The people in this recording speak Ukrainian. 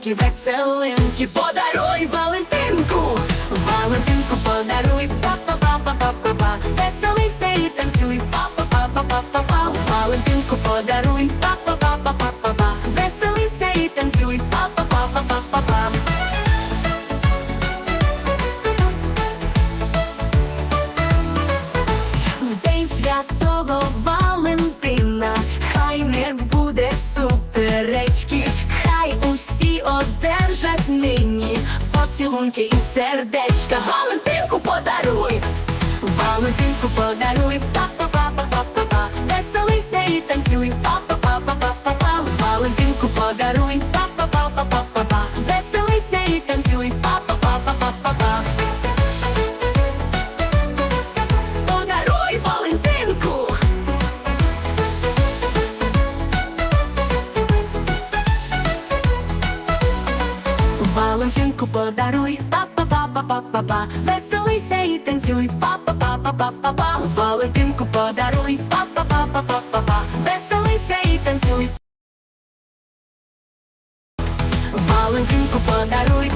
поцілунки, веселинки, подаруй Валентинку, Валентинку подаруй, па-па-па-па-па-па, веселися і танцюй, па-па-па-па-па-па, Валентинку подаруй, па-па-па-па-па-па, веселися і танцюй, па-па-па-па-па-па. В день святого Валентина, хай не буде суперечки, одержать нині. Поцілунки і сердечка. Валентинку подаруй, Валентинку подаруй, па-па-па-па-па-па, веселися і танцюй, па-па-па-па-па-па, Валентинку подаруй, па-па-па-па-па-па, веселися і танцюй, Валентинку подаруй, па-па-па-па-па-па, веселися і танцюй, па-па-па-па-па-па, Валентинку подаруй, па-па-па-па-па-па, веселися і танцюй. Валентинку подаруй,